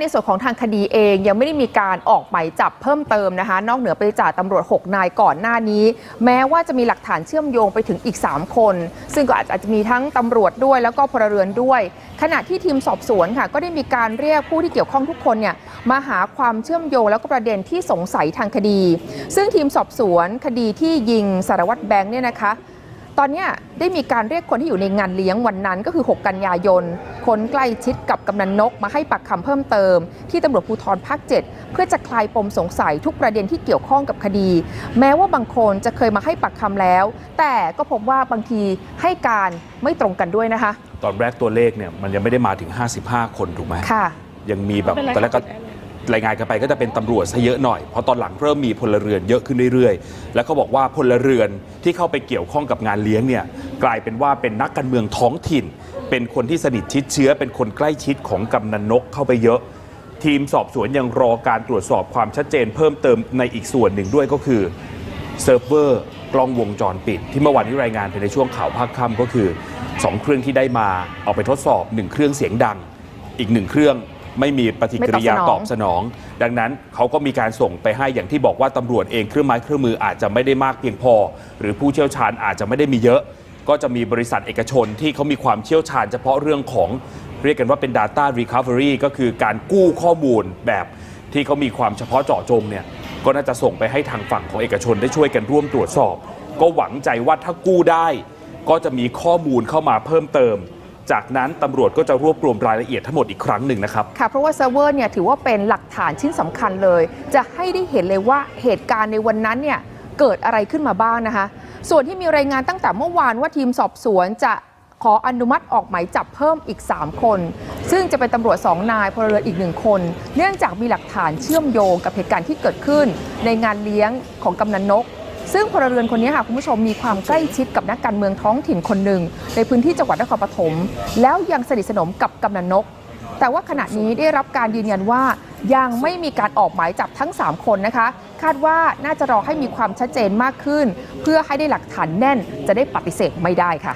ในส่วนของทางคดีเองยังไม่ได้มีการออกหมายจับเพิ่มเติมนะคะ นอกเหนือไปจากตำรวจ 6 นายก่อนหน้านี้ แม้ว่าจะมีหลักฐานเชื่อมโยงไปถึงอีก 3 คน ซึ่งก็อาจจะมีทั้งตำรวจด้วยแล้วก็พลเรือนด้วย ขณะที่ทีมสอบสวนค่ะ ก็ได้มีการเรียกผู้ที่เกี่ยวข้องทุกคนเนี่ยมาหาความเชื่อมโยงแล้วก็ประเด็นที่สงสัยทางคดี ซึ่งทีมสอบสวนคดีที่ยิงสารวัตรแบงค์เนี่ยนะคะตอนนี้ได้มีการเรียกคนที่อยู่ในงานเลี้ยงวันนั้นก็คือ 6 กันยายน คนใกล้ชิดกับกำนันนกมาให้ปากคำเพิ่มเติม ที่ตำรวจภูธรภาค 7 เพื่อจะคลายปมสงสัยทุกประเด็นที่เกี่ยวข้องกับคดี แม้ว่าบางคนจะเคยมาให้ปากคำแล้ว แต่ก็พบว่าบางทีให้การไม่ตรงกันด้วยนะคะ ตอนแรกตัวเลขเนี่ยมันยังไม่ได้มาถึง 55 คนถูกไหมค่ะ ยังมีแบบไม่เป็นไรตอนแรกก็ค่ะ รายงานกันไปก็จะเป็นตำรวจซะเยอะหน่อย เพราะตอนหลังเริ่มมีพลเรือนเยอะขึ้นเรื่อยๆ แล้วก็บอกว่าพลเรือนที่เข้าไปเกี่ยวข้องกับงานเลี้ยงเนี่ยกลายเป็นว่าเป็นนักการเมืองท้องถิ่น เป็นคนที่สนิทชิดเชื้อ เป็นคนใกล้ชิดของกำนันนกเข้าไปเยอะ ทีมสอบสวนยังรอการตรวจสอบความชัดเจน เพิ่มเติมในอีกส่วนหนึ่งด้วยก็คือเซิร์ฟเวอร์กล้องวงจรปิด ที่เมื่อวานนี้รายงานไปในช่วงข่าวภาคค่ำก็คือ 2 เครื่องที่ได้มาเอาไปทดสอบ 1 เครื่องเสียงดัง อีกหนึ่งเครื่อง ไม่มีปฏิกิริยาไม่ตตออบบสสนนอองงดังนั้นเขาก็มีการส่งไปให้อย่างที่บอกว่าตำรวจเองเครื่องไม้เครื่องมืออาจจะไม่ได้มากเพียงพอ หรือผู้เชี่ยวชาญอาจจะไม่ได้มีเยอะ ก็จะมีบริษัทเอกชนที่เขามีความเชี่ยวชาญเฉพาะเรื่องของเรียกกันว่าเป็น Data Recovery ก็คือการกู้ข้อมูลแบบที่เขามีความเฉพาะเจาะจงเนี่ยก็น่าจะส่งไปให้ทางฝั่งของเอกชนได้ช่วยกันร่วมตรวจสอบ ก็หวังใจว่าถ้ากู้ได้ ก็จะมีข้อมูลเข้ามาเพิ่มเติม จากนั้นตำรวจก็จะรวบรวมรายละเอียดทั้งหมดอีกครั้งหนึ่งนะครับ ค่ะ เพราะว่าเซิร์ฟเวอร์เนี่ยถือว่าเป็นหลักฐานชิ้นสำคัญเลย จะให้ได้เห็นเลยว่าเหตุการณ์ในวันนั้นเนี่ยเกิดอะไรขึ้นมาบ้างนะคะ ส่วนที่มีรายงานตั้งแต่เมื่อวานว่าทีมสอบสวนจะขออนุมัติออกหมายจับเพิ่มอีก 3 คน ซึ่งจะเป็นตำรวจ 2 นายพลเรือนอีกหนึ่งคน เนื่องจากมีหลักฐานเชื่อมโยงกับเหตุการณ์ที่เกิดขึ้น ในงานเลี้ยงของกำนันนก ซึ่งพลเรือนคนนี้ค่ะคุณผู้ชมมีความใกล้ชิดกับนักการเมืองท้องถิ่นคนหนึ่งในพื้นที่จังหวัดนครปฐมแล้วยังสนิทสนมกับกำนันนก แต่ว่าขณะนี้ได้รับการยืนยันว่ายังไม่มีการออกหมายจับทั้ง 3 คนนะคะ คาดว่าน่าจะรอให้มีความชัดเจนมากขึ้น เพื่อให้ได้หลักฐานแน่นจะได้ปฏิเสธไม่ได้ค่ะ